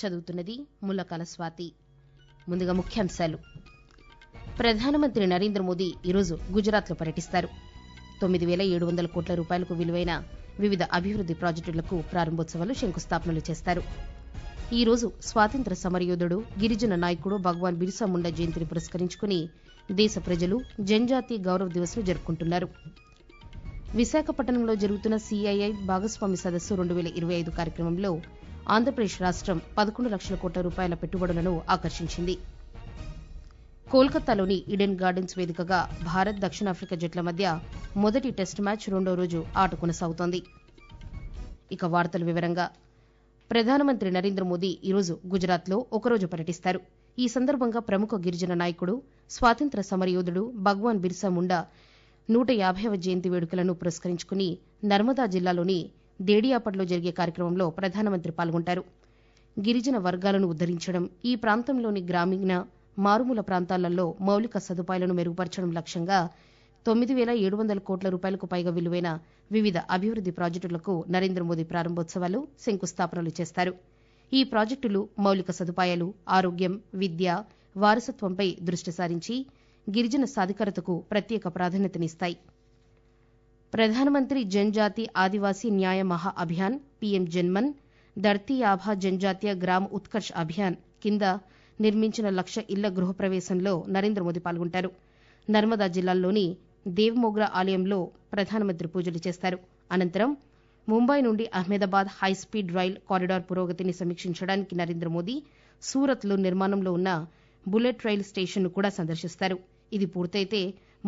చదువుతున్నది ముల్లకాల స్వాతి. ముందుగా ముఖ్యాంశాలు. ప్రధానమంత్రి నరేంద్ర మోదీ ఈరోజు గుజరాత్లో పర్యటిస్తారు. తొమ్మిది వేల ఏడు వందల కోట్ల రూపాయలకు విలువైన వివిధ అభివృద్ది ప్రాజెక్టులకు ప్రారంభోత్సవాలు శంకుస్థాపనలు చేస్తారు. ఈ రోజు స్వాతంత్ర సమరయోధుడు గిరిజన నాయకుడు భగవాన్ బిర్సా ముండా జయంతిని పురస్కరించుకుని దేశ ప్రజలు జనజాతి గౌరవ దివస్ను జరుపుకుంటున్నారు. విశాఖపట్నంలో జరుగుతున్న సీఐఐ భాగస్వామి సదస్సు రెండు వేల ఇరవై ఐదు కార్యక్రమంలో ఆంధ్రప్రదేశ్ రాష్ట్రం పదకొండు లక్షల కోట్ల రూపాయల పెట్టుబడులను ఆకర్షించింది. కోల్కతాలోని ఈడెన్ గార్డెన్స్ వేదికగా భారత్ దక్షిణాఫ్రికా జట్ల మధ్య మొదటి టెస్ట్ మ్యాచ్ రెండో రోజు ఆట కొనసాగుతోంది. ఇక వార్తల వివరంగా. ప్రధానమంత్రి నరేంద్ర మోదీ ఈరోజు గుజరాత్లో ఒకరోజు పర్యటిస్తారు. ఈ సందర్భంగా ప్రముఖ గిరిజన నాయకుడు స్వాతంత్ర సమరయోధుడు భగవాన్ బిర్సా ముండా నూట యాభైవ జయంతి వేడుకలను పురస్కరించుకుని నర్మదా జిల్లాలోని దేడియాపట్లో జరిగే కార్యక్రమంలో ప్రధానమంత్రి పాల్గొంటారు. గిరిజన వర్గాలను ఉద్దరించడం ఈ ప్రాంతంలోని గ్రామీణ మారుమూల ప్రాంతాలలో మౌలిక సదుపాయాలను మెరుగుపరచడం లక్ష్యంగా తొమ్మిది వేల ఏడు వందల కోట్ల రూపాయలకు పైగా విలువైన వివిధ అభివృద్ది ప్రాజెక్టులకు నరేంద్ర మోదీ ప్రారంభోత్సవాలు శంకుస్థాపనలు చేస్తారు. ఈ ప్రాజెక్టులు మౌలిక సదుపాయాలు ఆరోగ్యం విద్య వారసత్వంపై దృష్టి సారించి గిరిజన సాధికారతకు ప్రత్యేక ప్రాధాన్యతనిస్తాయి. ప్రధానమంత్రి జన్జాతి ఆదివాసీ న్యాయ మహా అభియాన్ పీఎం జన్మన్ ధర్తీ ఆభా జన్జాతీయ గ్రామ ఉత్కర్ష్ అభియాన్ కింద నిర్మించిన లక్ష ఇళ్ళ గృహప్రవేశంలో నరేంద్ర మోదీ పాల్గొంటారు. నర్మదా జిల్లాలోని దేవ్మోగ్రా ఆలయంలో ప్రధానమంత్రి పూజలు చేస్తారు. అనంతరం ముంబై నుండి అహ్మదాబాద్ హైస్పీడ్ రైల్ కారిడార్ పురోగతిని సమీక్షించడానికి నరేంద్ర మోదీ సూరత్లో నిర్మాణంలో ఉన్న బుల్లెట్ రైల్ స్టేషన్ను కూడా సందర్శిస్తారు. ఇది పూర్తయితే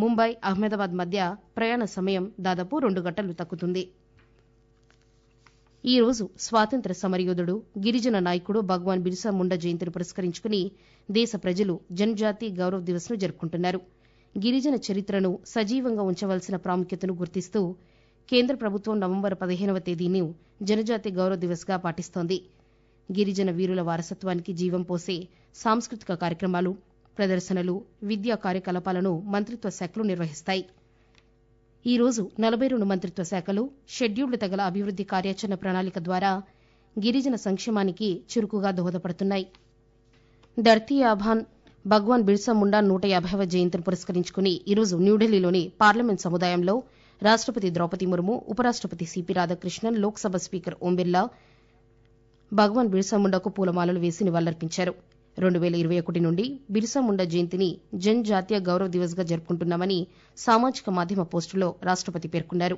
ముంబై అహ్మదాబాద్ మధ్య ప్రయాణ సమయం దాదాపు రెండు గంటలు తగ్గుతుంది. ఈ రోజు స్వాతంత్ర సమరయోధుడు గిరిజన నాయకుడు భగవాన్ బిర్సా ముండా జయంతిని పురస్కరించుకుని దేశ ప్రజలు జనజాతి గౌరవ్ దివస్ను జరుపుకుంటున్నారు. గిరిజన చరిత్రను సజీవంగా ఉంచవలసిన ప్రాముఖ్యతను గుర్తిస్తూ కేంద్ర ప్రభుత్వం నవంబర్ పదిహేనవ తేదీని జనజాతి గౌరవ దివస్గా పాటిస్తోంది. గిరిజన వీరుల వారసత్వానికి జీవం పోసే సాంస్కృతిక కార్యక్రమాలు ప్రదర్శనలు విద్యా కార్యకలాపాలను మంత్రిత్వ శాఖలు నిర్వహిస్తాయి. ఈ రోజు నలభై రెండు మంత్రిత్వ శాఖలు షెడ్యూల్డ్ తెగల అభివృద్ది కార్యాచరణ ప్రణాళిక ద్వారా గిరిజన సంక్షేమానికి చురుకుగా దోహదపడుతున్నాయి. ధర్తీ ఆభాన్ భగవాన్ బిర్సా ముండా నూట యాభైవ జయంతిని పురస్కరించుకుని ఈరోజు న్యూఢిల్లీలోని పార్లమెంట్ సముదాయంలో రాష్టపతి ద్రౌపది ముర్ము ఉపరాష్టపతి సిపి రాధాకృష్ణన్ లోక్సభ స్పీకర్ ఓం బిర్లా భగవాన్ బిర్సా ముండాకు పూలమాలలు వేసి నివాళులర్పించారు. రెండు వేల ఇరవై ఒకటి నుండి బిర్సా ముండా జయంతిని జన్ జాతీయ గౌరవ దివస్గా జరుపుకుంటున్నామని సామాజిక మాధ్యమ పోస్టులో రాష్టపతి పేర్కొన్నారు.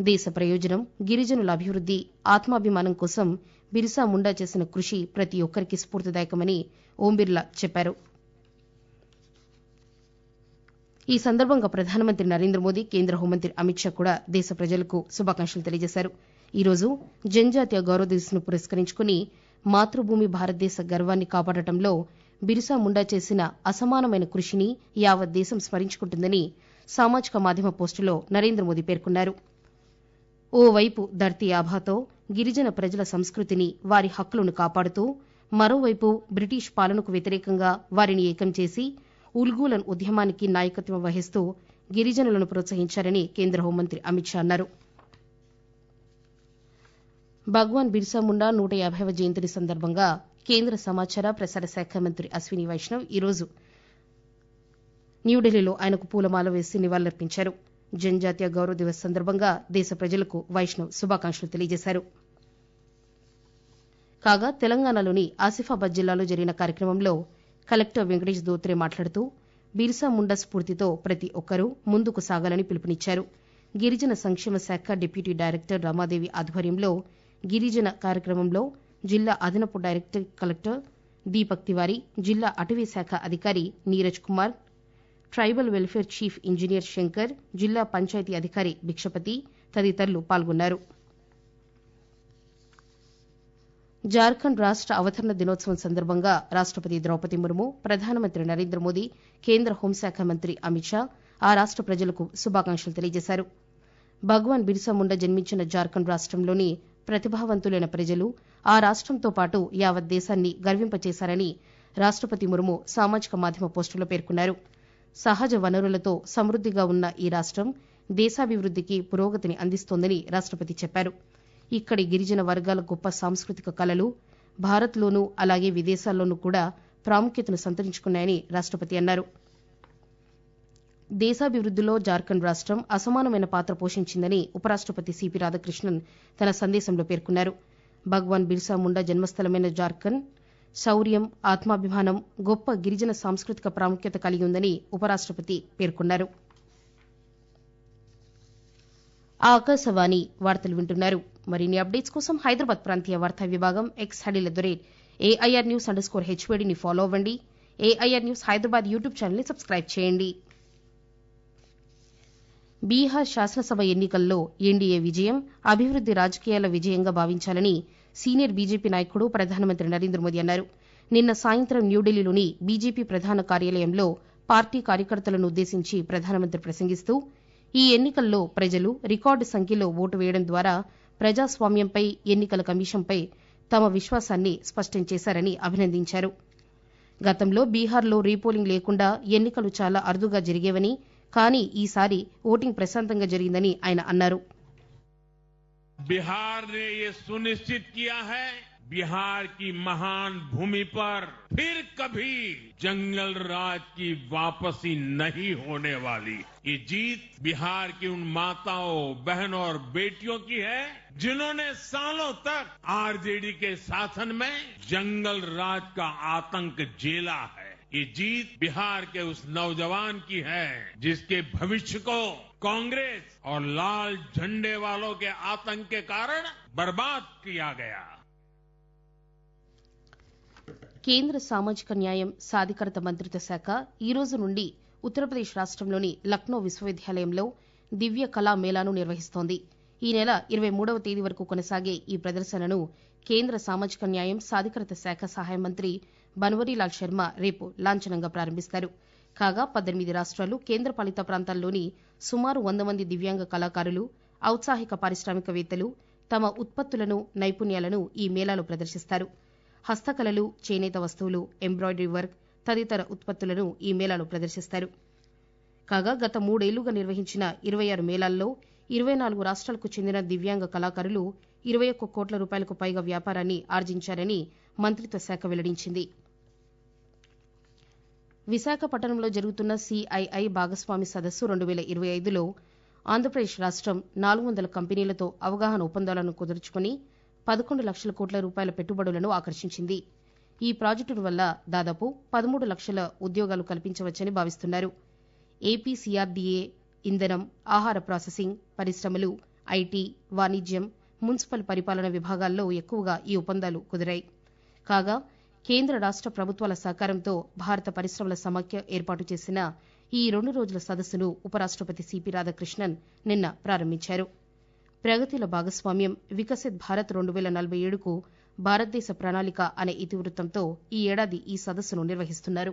దేశ ప్రయోజనం గిరిజనుల అభివృద్ది ఆత్మాభిమానం కోసం బిర్సా ముండా చేసిన కృషి ప్రతి ఒక్కరికి స్ఫూర్తిదాయకమని ఓం బిర్లా చెప్పారు. ఈ సందర్భంగా ప్రధానమంత్రి నరేంద్ర మోదీ కేంద్ర హోంమంత్రి అమిత్ షా కూడా దేశ ప్రజలకు శుభాకాంక్షలు తెలియజేశారు. ఈ రోజు జనజాతీయ గౌరవ దివస్ను పురస్కరించుకుని మాతృభూమి భారతదేశ గర్వాన్ని కాపాడటంలో బిర్సా ముండా చేసిన అసమానమైన కృషిని యావత్ దేశం స్మరించుకుంటుందని సామాజిక మాధ్యమ పోస్టులో నరేంద్ర మోదీ పేర్కొన్నారు. ఓవైపు ధర్తీ ఆభాతో గిరిజన ప్రజల సంస్కృతిని వారి హక్కులను కాపాడుతూ మరోవైపు బ్రిటిష్ పాలనకు వ్యతిరేకంగా వారిని ఏకం చేసి ఉల్గూలన్ ఉద్యమానికి నాయకత్వం వహిస్తూ గిరిజనులను ప్రోత్సహించారని కేంద్ర హోంమంత్రి అమిత్ షా అన్నారు. భగవాన్ బిర్సా ముండా నూట యాభైవ జయంతిని సందర్భంగా కేంద్ర సమాచార ప్రసార శాఖ మంత్రి అశ్విని వైష్ణవ్ ఈరోజు న్యూఢిల్లీలో ఆయనకు పూలమాల వేసి నివాళులర్పించారు. జనజాతీయ గౌరవ దివస్ సందర్భంగా దేశ ప్రజలకు వైష్ణవ్ శుభాకాంక్షలు తెలియజేశారు. కాగా తెలంగాణలోని ఆసిఫాబాద్ జిల్లాలో జరిగిన కార్యక్రమంలో కలెక్టర్ వెంకటేష్ దోత్రే మాట్లాడుతూ బిర్సా ముండా స్ఫూర్తితో ప్రతి ఒక్కరూ ముందుకు సాగాలని పిలుపునిచ్చారు. గిరిజన సంక్షేమ శాఖ డిప్యూటీ డైరెక్టర్ రమాదేవి ఆధ్వర్యంలో గిరిజన కార్యక్రమంలో జిల్లా అదనపు డైరెక్టర్ కలెక్టర్ దీపక్ తివారీ జిల్లా అటవీ శాఖ అధికారి Neeraj Kumar tribal welfare chief engineer Shankar జిల్లా పంచాయతీ అధికారి భిక్షపతి తదితరులు పాల్గొన్నారు. జార్ఖండ్ రాష్ట అవతరణ దినోత్సవం సందర్భంగా రాష్టపతి ద్రౌపది ముర్ము ప్రధానమంత్రి నరేంద్ర మోదీ కేంద్ర హోంశాఖ మంత్రి అమిత్ షా ఆ రాష్ట ప్రజలకు శుభాకాంక్షలు తెలియజేశారు. భగవాన్ బిర్సా ముండా జన్మించిన జార్ఖండ్ రాష్టంలోని ప్రతిభావంతులైన ప్రజలు ఆ రాష్టంతో పాటు యావత్ దేశాన్ని గర్వింపచేశారని రాష్టపతి ముర్ము సామాజిక మాధ్యమ పోస్టులో పేర్కొన్నారు. సహజ వనరులతో సమృద్దిగా ఉన్న ఈ రాష్టం దేశాభివృద్దికి పురోగతిని అందిస్తోందని రాష్టపతి చెప్పారు. ఇక్కడి గిరిజన వర్గాల గొప్ప సాంస్కృతిక కళలు భారత్లోనూ అలాగే విదేశాల్లోనూ కూడా ప్రాముఖ్యతను సంతరించుకున్నాయని రాష్టపతి అన్నారు. దేశాభివృద్దిలో జార్ఖండ్ రాష్టం అసమానమైన పాత్ర పోషించిందని ఉపరాష్టపతి సిపి రాధాకృష్ణన్ తన సందేశంలో పేర్కొన్నారు. భగవాన్ బిర్సా ముండా జన్మస్థలమైన జార్ఖండ్ శౌర్యం ఆత్మాభిమానం గొప్ప గిరిజన సాంస్కృతిక ప్రాముఖ్యత కలిగి ఉందని ఉపరాష్టపతి పేర్కొన్నారు. ఆకాశవాణి వార్తలు వింటున్నారు. మరిన్ని అప్డేట్స్ కోసం హైదరాబాద్ ప్రాంతీయ వార్తా విభాగం X handle at the rate AIR news underscore score హెచ్వేడిని ఫాలో అవ్వండి. ఏఐఆర్ న్యూస్ హైదరాబాద్ యూట్యూబ్ ఛానల్ని సబ్స్క్రైబ్ చేయండి. బీహార్ శాసనసభ ఎన్నికల్లో ఎన్డీఏ విజయం అభివృద్ది రాజకీయాల విజయంగా భావించాలని సీనియర్ బీజేపీ నాయకుడు ప్రధానమంత్రి నరేంద్ర మోదీ అన్నారు. నిన్న సాయంత్రం న్యూఢిల్లీలోని బీజేపీ ప్రధాన కార్యాలయంలో పార్టీ కార్యకర్తలను ఉద్దేశించి ప్రధానమంత్రి ప్రసంగిస్తూ ఈ ఎన్నికల్లో ప్రజలు రికార్డు సంఖ్యలో ఓటు వేయడం ద్వారా ప్రజాస్వామ్యంపై ఎన్నికల కమిషన్పై తమ విశ్వాసాన్ని స్పష్టం చేశారని అభినందించారు. గతంలో బీహార్లో రీపోలింగ్ లేకుండా ఎన్నికలు చాలా అరుదుగా జరిగేవని కానీ ఈసారి ఓటింగ్ ప్రశాంతంగా జరిగిందని ఆయన అన్నారు बिहार ने ये सुनिश्चित किया है बिहार की महान भूमि पर फिर कभी जंगल राज की वापसी नहीं होने वाली ये जीत बिहार की उन माताओं बहनों और बेटियों की है जिन्होंने सालों तक आरजेडी के शासन में जंगल राज का आतंक झेला है ये जीत बिहार के उस नौजवान की है जिसके भविष्य को कांग्रेस और लाल झंडे वालों के आतंक के कारण बर्बाद किया गया కేంద్ర సామాజిక న్యాయం సాధికారత మంత్రిత్వ శాఖ ఈ రోజు నుండి ఉత్తరప్రదేశ్ రాష్టంలోని లక్నో విశ్వవిద్యాలయంలో దివ్య కళా మేళాను నిర్వహిస్తోంది ఈ నెల ఇరవై మూడవ తేదీ వరకు కొనసాగే ఈ ప్రదర్శనను కేంద్ర సామాజిక న్యాయం సాధికారత శాఖ సహాయ మంత్రి బన్వరీలాల్ శర్మ రేపు లాంఛనంగా ప్రారంభిస్తారు. కాగా పద్దెనిమిది రాష్ట్రాలు కేంద్రపాలిత ప్రాంతాల్లోని సుమారు వంద మంది దివ్యాంగ కళాకారులు ఔత్సాహిక పారిశ్రామికవేత్తలు తమ ఉత్పత్తులను నైపుణ్యాలను ఈ మేళాలో ప్రదర్శిస్తారు. హస్తకళలు చేనేత వస్తువులు ఎంబ్రాయిడరీ వర్క్ తదితర ఉత్పత్తులను ఈ మేళాలో ప్రదర్శిస్తారు. కాగా గత మూడేళ్ళుగా నిర్వహించిన ఇరవై ఆరు మేళాల్లో ఇరవై నాలుగు రాష్ట్రాలకు చెందిన దివ్యాంగ కళాకారులు ఇరవై ఒక్క కోట్ల రూపాయలకు పైగా వ్యాపారాన్ని ఆర్జించారని మంత్రిత్వ శాఖ వెల్లడించింది. విశాఖపట్నంలో జరుగుతున్న సిఐఐ భాగస్వామి సదస్సు రెండు వేల ఇరవై ఐదులో ఆంధ్రప్రదేశ్ రాష్టం నాలుగు వందల కంపెనీలతో అవగాహన ఒప్పందాలను కుదుర్చుకుని పదకొండు లక్షల కోట్ల రూపాయల పెట్టుబడులను ఆకర్షించింది. ఈ ప్రాజెక్టుల వల్ల దాదాపు పదమూడు లక్షల ఉద్యోగాలు కల్పించవచ్చని భావిస్తున్నారు. ఏపీ సీఆర్డీఏ ఇంధనం ఆహార ప్రాసెసింగ్ పరిశ్రమలు ఐటీ వాణిజ్యం మున్సిపల్ పరిపాలన విభాగాల్లో ఎక్కువగా ఈ ఒప్పందాలు కుదిరాయి. కాగా కేంద్ర రాష్ట ప్రభుత్వాల సహకారంతో భారత పరిశ్రమల సమాఖ్య ఏర్పాటు చేసిన ఈ రెండు రోజుల సదస్సును ఉపరాష్టపతి సిపి రాధాకృష్ణన్ నిన్న ప్రారంభించారు. ప్రగతిల భాగస్వామ్యం వికసిత్ భారత్ రెండు వేల నలభై ఏడుకు భారతదేశ ప్రణాళిక అనే ఇతివృత్తంతో ఈ ఏడాది ఈ సదస్సును నిర్వహిస్తున్నారు.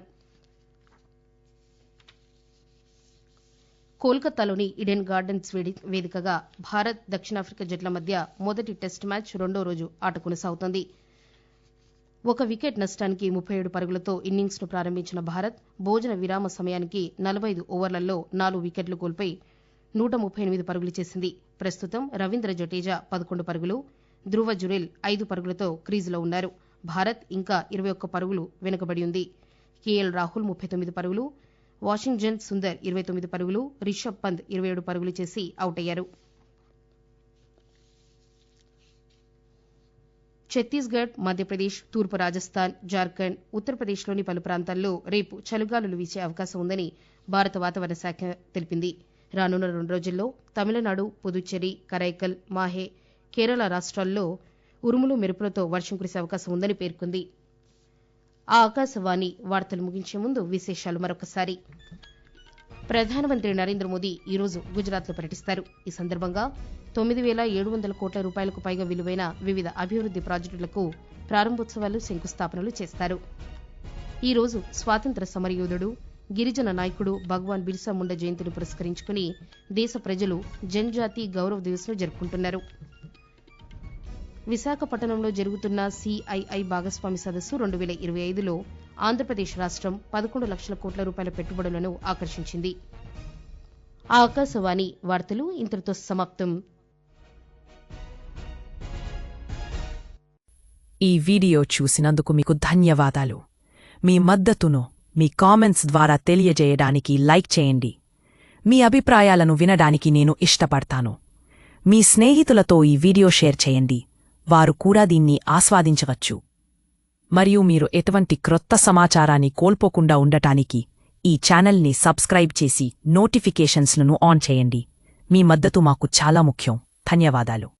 కోల్కతాలోని ఇడెన్ గార్డెన్స్ వేడి- వేదికగా భారత్ దక్షిణాఫ్రికా జట్ల మధ్య మొదటి టెస్ట్ మ్యాచ్ రెండో రోజు ఆట కొనసాగుతోంది. ఒక వికెట్ నష్టానికి ముప్పై ఏడు పరుగులతో ఇన్నింగ్స్ను ప్రారంభించిన భారత్ భోజన విరామ సమయానికి నలభై ఐదు ఓవర్లలో నాలుగు వికెట్లు కోల్పోయి నూట ముప్పై ఎనిమిది పరుగులు చేసింది. ప్రస్తుతం రవీంద్ర జడేజా పదకొండు పరుగులు ధృవ జురేల్ ఐదు పరుగులతో క్రీజులో ఉన్నారు. భారత్ ఇంకా ఇరవై ఒక్క పరుగులు వెనుకబడి ఉంది. కేఎల్ రాహుల్ ముప్పై తొమ్మిది పరుగులు వాషింగ్టన్ సుందర్ ఇరవై తొమ్మిది పరుగులు రిషబ్ పంత్ ఇరవై ఏడు పరుగులు చేసి అవుట్ అయ్యారు ఛత్తీస్గఢ్ మధ్యప్రదేశ్ తూర్పు రాజస్థాన్ జార్ఖండ్ ఉత్తరప్రదేశ్లోని పలు ప్రాంతాల్లో రేపు చలిగాలులు వీచే అవకాశం ఉందని భారత వాతావరణ శాఖ తెలిపింది. రానున్న రెండు రోజుల్లో తమిళనాడు పుదుచ్చేరి కరైకల్ మాహే కేరళ రాష్ట్రాల్లో ఉరుములు మెరుపులతో వర్షం కురిసే అవకాశం ఉందని పేర్కొంది. ఆ ఆకాశవాణి వార్తలు ముగించే ముందు విశేషాలు మరొకసారి. ప్రధానమంత్రి నరేంద్ర మోదీ ఈరోజు గుజరాత్లో పర్యటిస్తారు. ఈ సందర్భంగా తొమ్మిది వేల ఏడు వందల కోట్ల రూపాయలకు పైగా విలువైన వివిధ అభివృద్ది ప్రాజెక్టులకు ప్రారంభోత్సవాలు శంకుస్థాపనలు చేస్తారు. ఈ రోజు స్వాతంత్ర సమరయోధుడు గిరిజన నాయకుడు భగవాన్ బిర్సా ముండ జయంతిని పురస్కరించుకుని దేశ ప్రజలు జన్జాతి గౌరవ దివస్ను జరుపుకుంటున్నారు. విశాఖపట్నంలో జరుగుతున్న సిఐఐ భాగస్వామి సదస్సు రెండు వేల ఇరవై ఐదులో ఆంధ్రప్రదేశ్ రాష్ట్రం పదకొండు లక్షల కోట్ల రూపాయల పెట్టుబడులను ఆకర్షించింది. ఆకాశవాణి వార్తలు ఇంతటితో సమాప్తం. ఈ వీడియో చూసినందుకు మీకు ధన్యవాదాలు. మీ మద్దతును మీ కామెంట్స్ ద్వారా తెలియజేయడానికి లైక్ చేయండి. మీ అభిప్రాయాలను వినడానికి నేను ఇష్టపడతాను. మీ స్నేహితులతో ఈ వీడియో షేర్ చేయండి. వారు కూడా దీన్ని ఆస్వాదించవచ్చు. మరియు మీరు ఎటువంటి క్రొత్త సమాచారాన్ని కోల్పోకుండా ఉండటానికి ఈ ఛానల్ని సబ్స్క్రైబ్ చేసి నోటిఫికేషన్స్లను ఆన్ చేయండి. మీ మద్దతు మాకు చాలా ముఖ్యం. ధన్యవాదాలు.